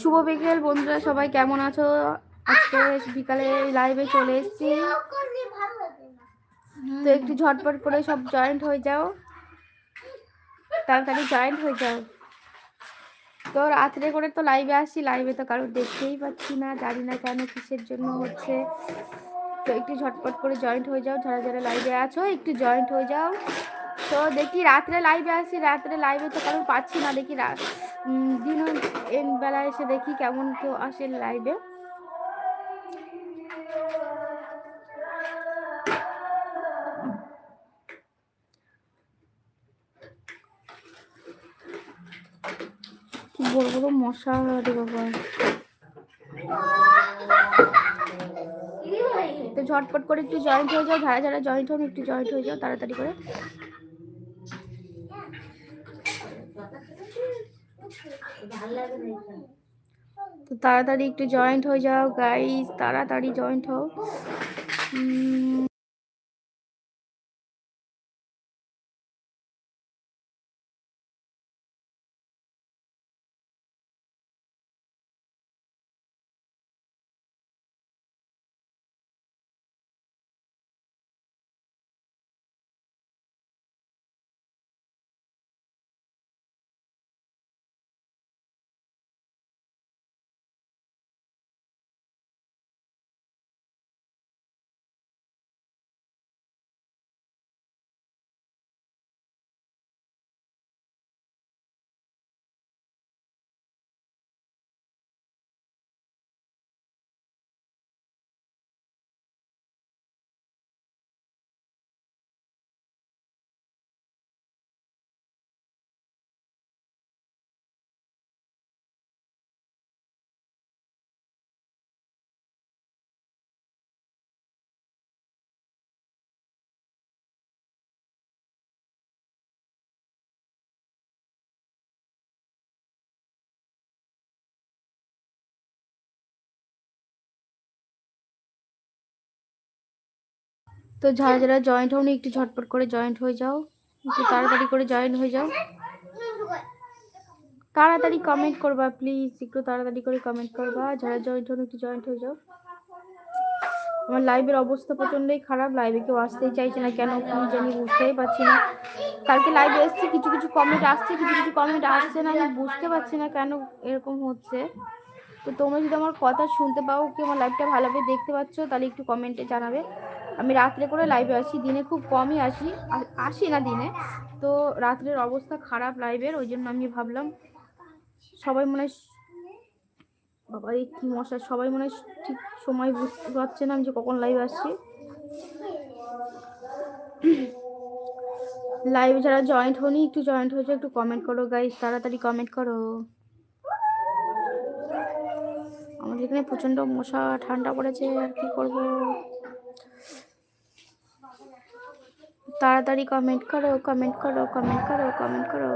শুভ বিকেল, বন্ধুরা, সবাই কেমন আছো? আজকে বিকালে লাইভে চলে এসেছি। তো একটু ঝটপট করে সব জয়েন্ট হয়ে যাও। তাড়াতাড়ি জয়েন্ট হয়ে যাও। তো রাত্রে করে তো লাইভে আসি লাইভে তো কারোর দেখতেই পাচ্ছি না, জানি না কেন কিসের জন্য হচ্ছে। তো একটু ঝটপট করে জয়েন্ট হয়ে যাও, যারা যারা লাইভে আছো, একটু জয়েন্ট হয়ে যাও। তো দেখি রাত্রে লাইভে আসি, রাত্রে লাইভে তো কারণ পাচ্ছি না, দেখি দিন বেলা এসে দেখি কেমন কেউ আসে লাইভে কি বড় বড় মশা রে বাবা তো ঝটপট করে একটু জয়েন্ট হয়ে যাও যারা যারা জয়েন্ট হন একটু জয়েন্ট হয়ে যাও তাড়াতাড়ি করে। তো তাড়াতাড়ি একটু জয়েন্ট হয়ে যাও গাইস তাড়াতাড়ি জয়েন্ট হও। তো যারা যারা জয়েন্ট হওনি একটু ঝটপট করে জয়েন্ট হয়ে যাও। একটু তাড়াতাড়ি করে জয়েন্ট হয়ে যাও। তাড়াতাড়ি কমেন্ট করবা প্লিজ একটু তাড়াতাড়ি করে কমেন্ট করবা। যারা জয়েন্ট হন একটু জয়েন্ট হয়ে যাও। আমার লাইভের অবস্থা প্রচণ্ডই খারাপ। লাইভে কেউ আসতেই চাইছে না। কেন, কি জানি বুঝতেই পারছি না। কালকে লাইভে এসছি, কিছু কিছু কমেন্ট আসছে, কিছু কিছু কমেন্ট আসছে না। আমি বুঝতে পারছি না কেন এরকম হচ্ছে। তো তোমরা যদি আমার কথা শুনতে পাও, কি আমার লাইভটা ভালোভাবে দেখতে পাচ্ছ, তাহলে একটু কমেন্টে জানাবে। আমি রাত্রে করে লাইভে আসি, দিনে খুব কমই আসি আসি না দিনে। তো রাত্রের অবস্থা খারাপ লাইভের ওই জন্য আমি ভাবলাম সবাই মনে বাবা এই কী মশা, সবাই মনে ঠিক সময় বুঝতে পারছে না আমি যে কখন লাইভ আসছি লাইভে যারা জয়েন্ট হনি একটু জয়েন্ট হয়েছে, একটু কমেন্ট করো গাইজ তাড়াতাড়ি কমেন্ট করো। আমাদের এখানে প্রচণ্ড মশা, ঠান্ডা পড়েছে, আর কি করব? তাড়াতাড়ি কমেন্ট করো কমেন্ট করো কমেন্ট করো কমেন্ট করো।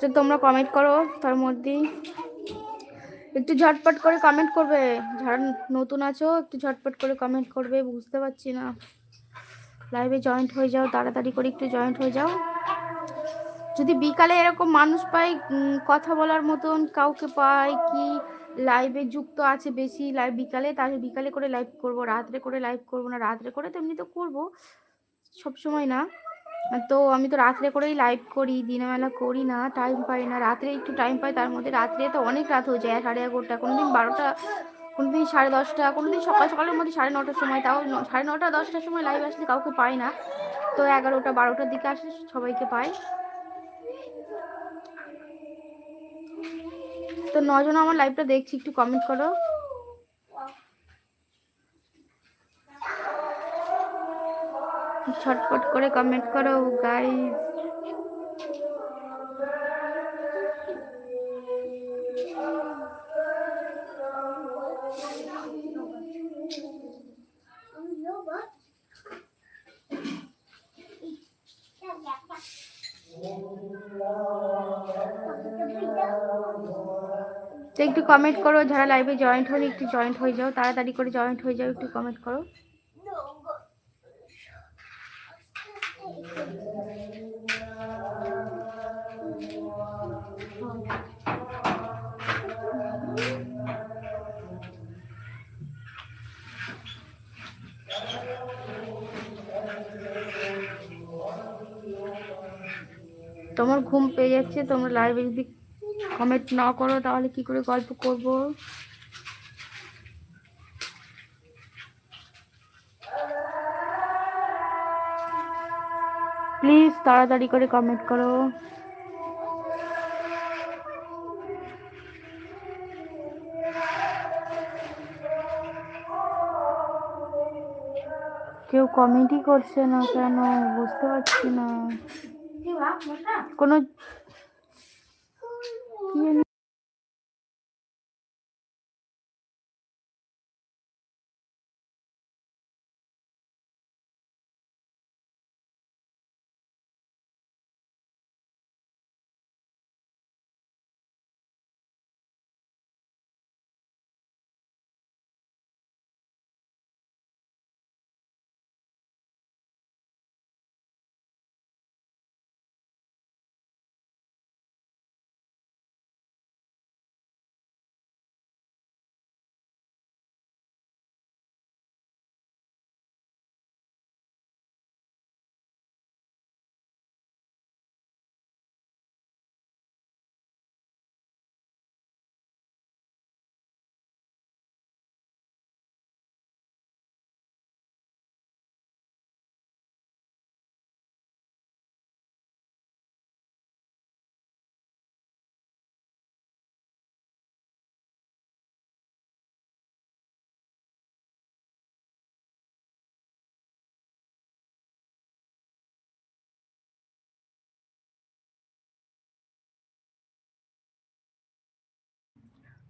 তো তোমরা কমেন্ট করো, তার মধ্যেই একটু ঝটপট করে কমেন্ট করবে। যারা নতুন আছো, একটু ঝটপট করে কমেন্ট করবে, বুঝতে পারছি না। লাইভে জয়েন্ট হয়ে যাও, তাড়াতাড়ি করে একটু জয়েন্ট হয়ে যাও। যদি বিকালে এরকম মানুষ পাই কথা বলার মতন কাউকে পাই, কি লাইভে যুক্ত আছে বেশি লাইভ বিকালে তাহলে বিকালে করে লাইভ করব, রাত্রে করে লাইভ করব না, রাত্রে করে তো এমনি তো করব, সব সময় না। তো আমি তো রাত্রে করেই লাইভ করি দিনবেলা করি না টাইম পাই না। রাত্রে একটু টাইম পাই, তার মধ্যে রাত্রে তো অনেক রাত হয়ে যায়, সাড়ে এগারোটা কোনো দিন বারোটা কোনো দিন সাড়ে দশটা কোনো দিন সকাল সকালের মধ্যে সাড়ে নটার সময়, তাও সাড়ে নটা, দশটার সময় লাইভ আসলে কাউকে পাই না। তো এগারোটা, বারোটার দিকে আসলে সবাইকে পাই। তো নজন আমার লাইভটা দেখছি একটু কমেন্ট করো। ছটপট করে কমেন্ট করো গাইস তো একটু কমেন্ট করো, যারা লাইভে জয়েন্ট হলে একটু জয়েন্ট হয়ে যাও, তাড়াতাড়ি করে জয়েন্ট হয়ে যাও, একটু কমেন্ট করো। তোমার ঘুম পেয়ে যাচ্ছে, তোমরা লাইভে যদি কমেন্ট না করো তাহলে কি করে গল্প করব? প্লিজ তাড়াতাড়ি করে কমেন্ট করো। কেউ কমেন্টই করছে না কেন? বুঝতে পারছি না। কোনো কি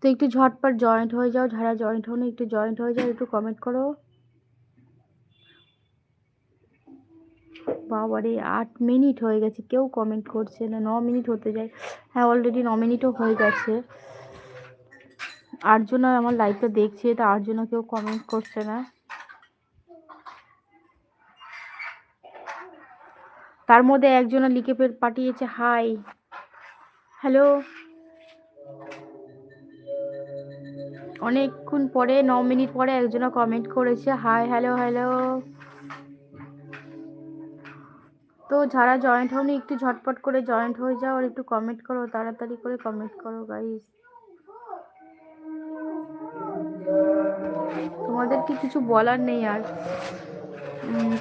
তো একটু ঝটপট জয়েন্ট হয়ে যাও, যারা জয়েন্ট হও একটু জয়েন্ট হয়ে যাও, একটু কমেন্ট করো। বাবারে, আট মিনিট হয়ে গেছে, কেউ কমেন্ট করছে না, ন মিনিট হতে যায়। হ্যাঁ অলরেডি ন মিনিটও হয়ে গেছে। আটজন আমার লাইভটা দেখছে, তা আটজন কেউ কমেন্ট করছে না। তার মধ্যে একজন লিখে পাঠিয়েছে হাই হ্যালো অনেকক্ষণ পরে, ন মিনিট পরে একজনা কমেন্ট করেছে হাই হ্যালো হ্যালো তো যারা জয়েন্ট হওনি, একটু ঝটপট করে জয়েন্ট হয়ে যাও আর একটু কমেন্ট করো, তাড়াতাড়ি করে কমেন্ট করো গাইস তোমাদের কি কিছু বলার নেই আর।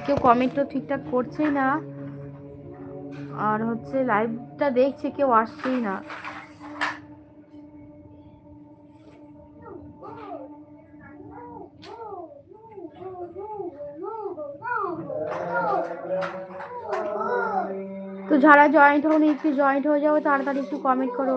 কেউ কমেন্ট তো ঠিকঠাক করছেই না। আর হচ্ছে লাইভটা দেখছে, কেউ আসছেই না। যারা জয়েন্ট হও একটু জয়েন্ট হয়ে যাও তাড়াতাড়ি একটু কমেন্ট করো।